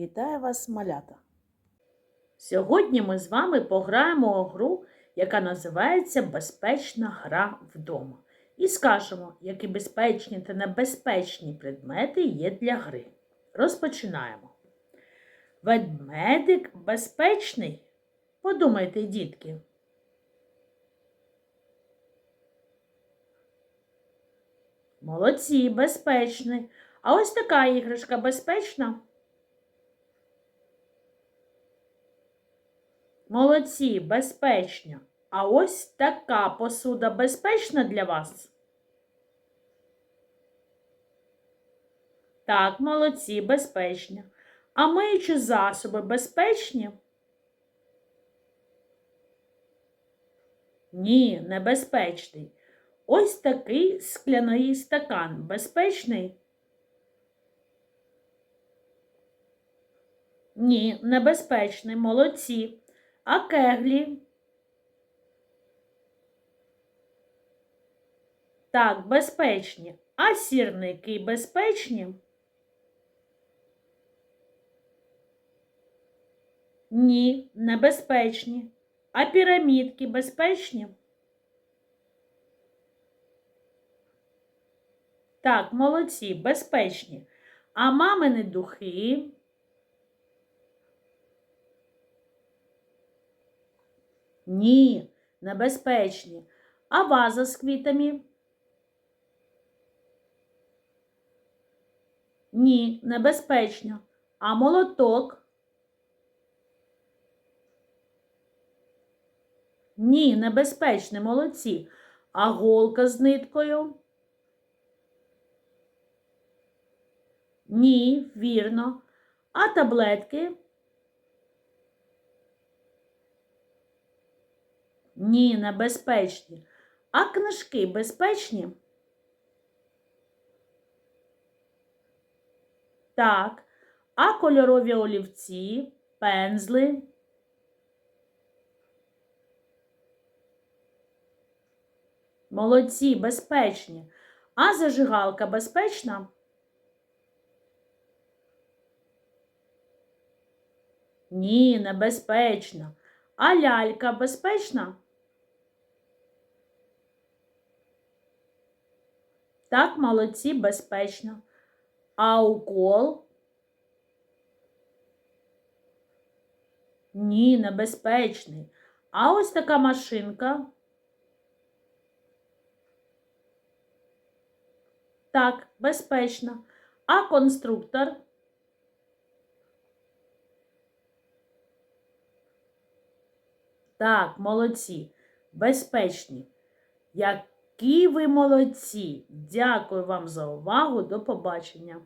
Вітаю вас, малята! Сьогодні ми з вами пограємо у гру, яка називається Безпечна гра вдома. І скажемо, які безпечні та небезпечні предмети є для гри. Розпочинаємо. Ведмедик безпечний? Подумайте, дітки. Молодці, безпечний. А ось така іграшка безпечна. Молодці, безпечно. А ось така посуда безпечна для вас? Так, молодці, безпечні. А миючі засоби безпечні? Ні, небезпечний. Ось такий скляний стакан. Безпечний? Ні, небезпечний. Молодці. А кеглі? Так, безпечні. А сірники безпечні? Ні, небезпечні. А пірамідки безпечні? Так, молодці, безпечні. А мамини духи? Ні, небезпечні. А ваза з квітами? Ні, небезпечно. А молоток? Ні, небезпечне, молодці. А голка з ниткою? Ні, вірно. А таблетки? Ні, небезпечні. А книжки безпечні? Так. А кольорові олівці, пензли? Молодці, безпечні. А зажигалка безпечна? Ні, небезпечна. А лялька безпечна? Так, молодці, безпечно. А укол? Ні, небезпечний. А ось така машинка. Так, безпечна. А конструктор? Так, молодці, безпечні. Які ви молодці! Дякую вам за увагу. До побачення!